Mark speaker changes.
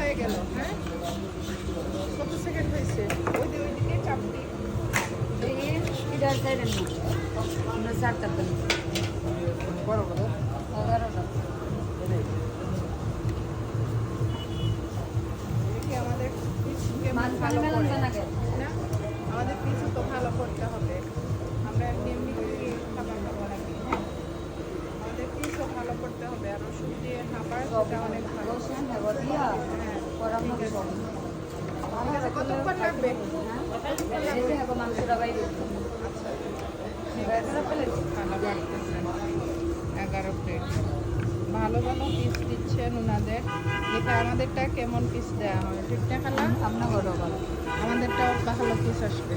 Speaker 1: হয়ে গেল হ্যাঁ কত সেকেন্ড হয়েছে ওই যে ওইদিকে চাপটি
Speaker 2: দেখি ইডার সাইডের না আমরা চারটা দিন এগারোটা মান
Speaker 1: ভালো আমাদের তো ভালো করতে হবে। আমরা এমনি এমনি খাবার খাব নাকি? আমাদের ভালো করতে হবে আর ওষুধ দিয়ে খাবার সেটা অনেক ভালো।
Speaker 2: হ্যাঁ
Speaker 1: হ্যাঁ কতক্ষণ লাগবে? বাড়তেছেন এগারো প্লেট ভালো ভালো পিস দিচ্ছেন ওনাদের। আমাদেরটা কেমন পিস দেওয়া হয়? ঠিকঠাক খালা
Speaker 2: আপনার ঘরও
Speaker 1: আমাদেরটাও ভালো পিস আসবে।